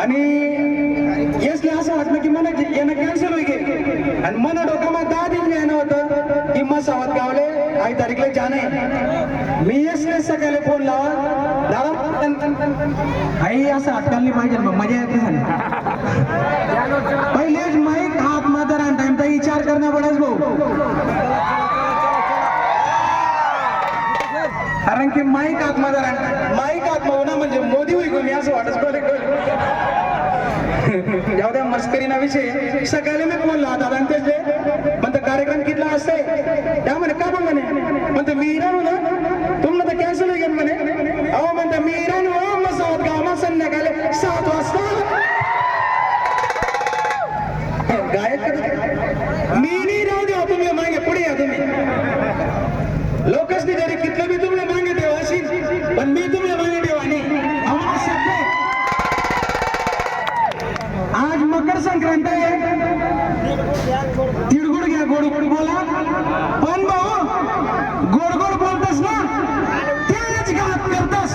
आणि यसले असं वाटलं की मला येणं कॅन्सल होई गे आणि मन डोकामा दहा दिन यानं होतं की मग सावत गावले आई तारीखला जाणे. मी यसले सकाळी फोन लावा. दादा आई असं अटकाली पाहिजे मग मजा येते झाली. पहिलेच माईक हात मातर आणि टाइमचा विचार करण्या पडेल भाऊ. कारण की माईक आत्मा आत्मदार माईक आत्मा होणार म्हणजे मोदी होईल मी असं वाटत कोले जाऊ विषय. सकाळी मी बोललो आता आणि तेच म्हणतो कार्यक्रम कितला असते त्या म्हणे का पण म्हणे? म्हणतो मी इराण ना तुम्हाला तर कॅन्सल होईल म्हणे. अहो म्हणतो मी इराण हो मग सात गावा संध्याकाळी सात वाजता. गायक मी नाही राहू द्या तुम्ही मागे पुढे या तुम्ही लोकसनी जरी कितलं मी तुम्हाला मागे ठेवा असेल पण मी तुम्हाला मागे ठेवा नाही आम्हाला शब्द आहे. आज मकर संक्रांत घ्या गोड गोड बोला. पण भाऊ गोड गोड बोलतस ना? त्याच घात करतस.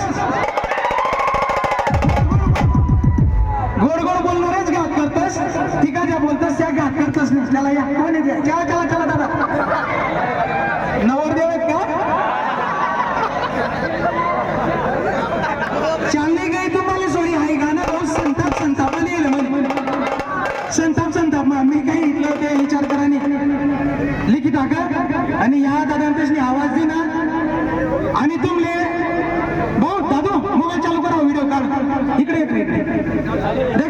गोड गोड बोलणारच घात करतस. ती का ज्या बोलतस त्या घात करतस नाही. त्याला या. कोण येते चला चला चला दादा. नवरदेव आहेत का? चांदी गई तुम्हाला सोडी आहे गाणं रोज संताप संतापाने संताप संताप. मग मी काही इथलं ते विचार कराने टाका आणि या दादांतसनी आवाज दे ना. आणि तुमले भाऊ दादू मोबाईल चालू करा व्हिडिओ काढ. इकडे इकडे.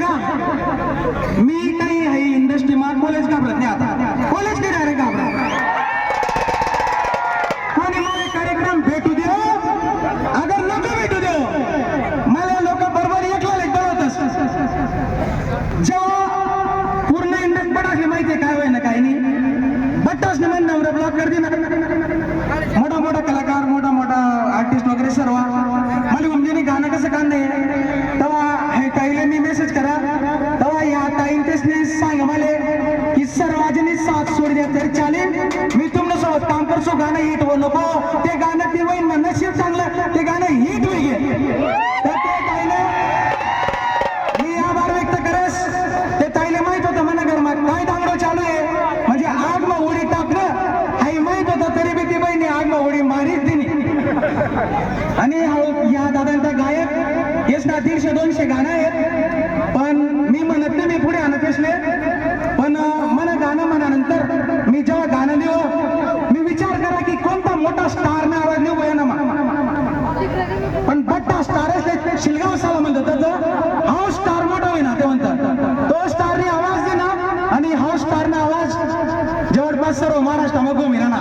नशीब चांगलं. ते गाणं हिट होईल. तर ते ताईने मी आभार व्यक्त करस. ते ताईने माहीत होतं म्हणा गरमात काय दांगडो चालू आहे? म्हणजे आग मग उडी टाकणं हाही माहीत होतं तरी बी ती बहिणी आग मग उडी मारीच दिली आणि या दादांचा गायक येस ना दीडशे दोनशे गाणं आहेत. पण मी म्हणत नाही मी पुढे आणत असले. पण मला गाणं म्हणानंतर मी जेव्हा गाणं लिहो मी विचार करा की कोणता मोठा स्टार ना आवाज लिहू या ना पण बट्टा स्टार असले शिलगाव साला म्हणतो त्याचा हा स्टार मोठा होईना ते म्हणतात. तो स्टारने आवाज देना आणि हा स्टारने आवाज जवळपास सर्व महाराष्ट्रामध्ये घुमिरा ना.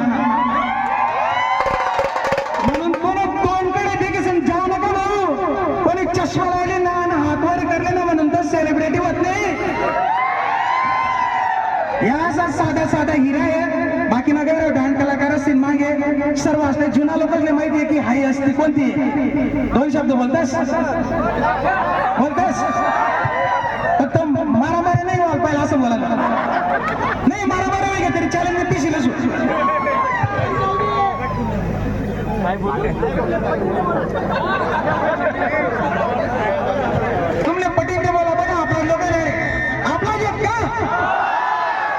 म्हणून कोणी तोंडकडे देखील जाऊ नका भाऊ कोणी चष्मा लावले ना आणि हातवारे करले ना म्हणून तर सेलिब्रिटी होत नाही. या असा साधा साधा हिरा आहे बाकी ना काय डान्स कलाकार मागे. सर्व असते जुना लोकांना माहिती आहे की हाय असते कोणती? दोन शब्द बोलतेस? बोलतेस? फक्त मारामारी नाही व्हायला पाहिजे असं बोला नाही मारामारी नाही तरी चॅलेंज पिशील असू तुमने पटी के बोला बघा आपला लोक आपला येत का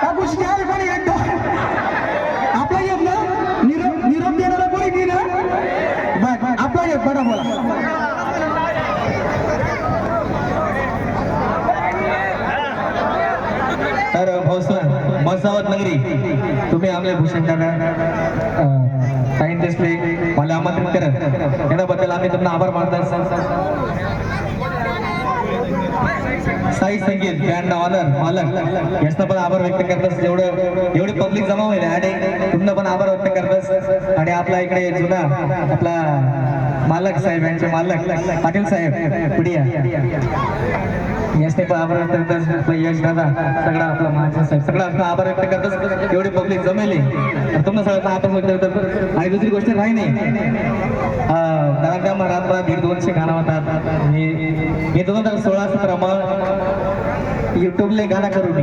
का कुछ क्या रे कोणी येत आपला येत ना निरोप निरोप देणारा कोणी की ना बघ आपला येत बघा बोला तर भाऊसर मसावत नगरी तुम्ही आमले भूषण दादा टाइम दिसले मला आमंत्रित करत. येण्याबद्दल आम्ही तुम्हाला आभार मानतात साई संगीत बँड ऑनर मालक याचं पण आभार व्यक्त करतस. जेवढं एवढी पब्लिक जमा होईल आणि तुमनं पण आभार व्यक्त करतस. आणि आपला इकडे जुना आपला मालक साहेब यांचे मालक पाटील साहेब पुढे यशने पण आभार व्यक्त करतस यश दादा सगळा आपला महाजन साहेब सगळा आपला आभार व्यक्त करतस एवढी पब्लिक जमेली तर तुम्हाला सगळ्यांना आभार व्यक्त करतो. आणि दुसरी गोष्ट राही नाही. दादा रात्र दीड दोनशे गाणं होतात. मी मी दोन हजार सोळा सतरा मग युट्यूबले गाणं करू मी.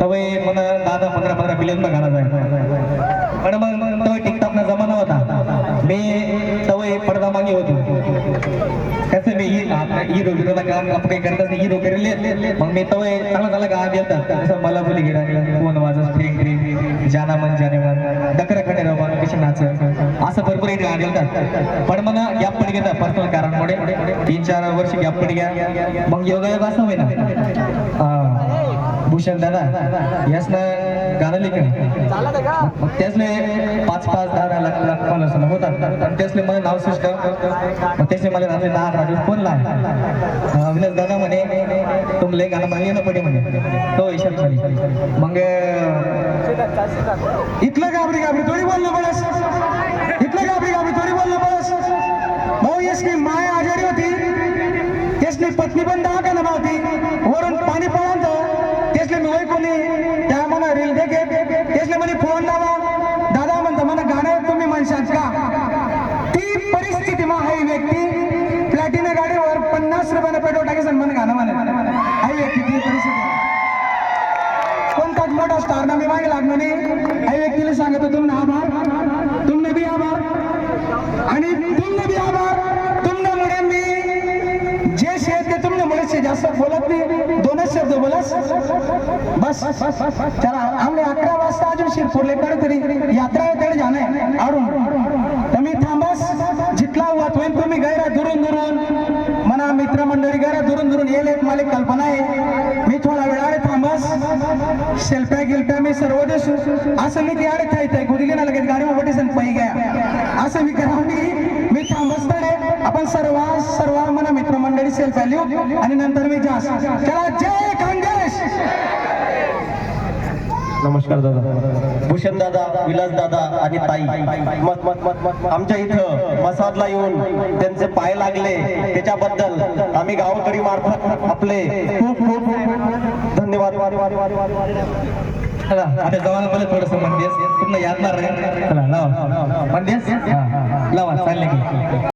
तवे मला दादा पंधरा पंधरा मिलियन गाणं जाय पण मग तवे टिकटॉक ना जमाना होता. मी तवय पडदा मागे होतो. कसं मी हिरो हिरोला काम आपण काही करत नाही हिरो करेल मग मी तवय चांगला चांगला गाणं देतात जसं मला बोली गिरा कोण वाजत ट्रेन ट्रेन जाना मन जाने मन. डकर खडे राव कशी नाच. असं भरपूर हिट गाणं देतात पण मला गॅप पडी घेतात पर्सनल कारणमुळे. तीन चार वर्ष गॅप पडी घ्या मग योगायोग असं होईना. भूषण दादा यास ना गाणं लिहिलं. मग त्यासले पाच पाच दहा दहा लाख असं होतात आणि त्यासले मला नाव सिस्टम मग त्यासले मला रात्री दहा राजू फोन लाव अविनाश दादा म्हणे तुमले गाणं मागे ना पडे म्हणे. तो हिशोब झाली मग इथलं गाबरी गाबरी थोडी बोललो पडस इथलं गाबरी गाबरी थोडी बोललो पडस भाऊ यसनी माय आजारी होती. त्यसनी पत्नी पण दहा नमा होती. वरून पाणी पळांत त्यसले मी वय कोणी त्या मला रेल्वे घेत त्यसले म्हणे फोन कोणताच मोठा स्टार ना मी मागे लागणार. नाही आई व्यक्तीला सांगतो तुमने आभार. तुमने बी आभार. आणि तुमने बी आभार. तुमने तुमच्यामुळे मी जे शेत ते तुमने तुमच्यामुळे शे जास्त बोलत नाही. दोनच शब्द बोलस. बस. चला आमने अकरा वाजता अजून शिरपूरले तरी यात्रा आहे तरी जाणे आडून तुम्ही थांबस. जितला हुआ होईल तुम्ही गैरा दुरून मित्र मंडळी गैरा दुरून दुरून येईल एक मला कल्पना आहे. मी थोडा वेळाने थांबस शेल्फ्या गिलप्या मी सर्व देश असं मी की अरे थाय थाय गुदिली ना लगेच गाडी मोठी सण पै गया असं मी करा मी मी थांबस तर आपण सर्व सर्व मना मित्रमंडळी सेल्फ्या लिहू आणि नंतर मी जास. चला जय खानदेश नमस्कार दादा. भूषण दादा विलास दादा आणि ताई. मत मत मत मत आमच्या इथं मसादला येऊन त्यांचे पाय लागले. त्याच्याबद्दल आम्ही गावकरी मार्फत आपले खूप खूप धन्यवाद. आता जवान मला थोडस म्हणतेस पूर्ण याद नाही चला लावा. म्हणतेस लावा चालले की.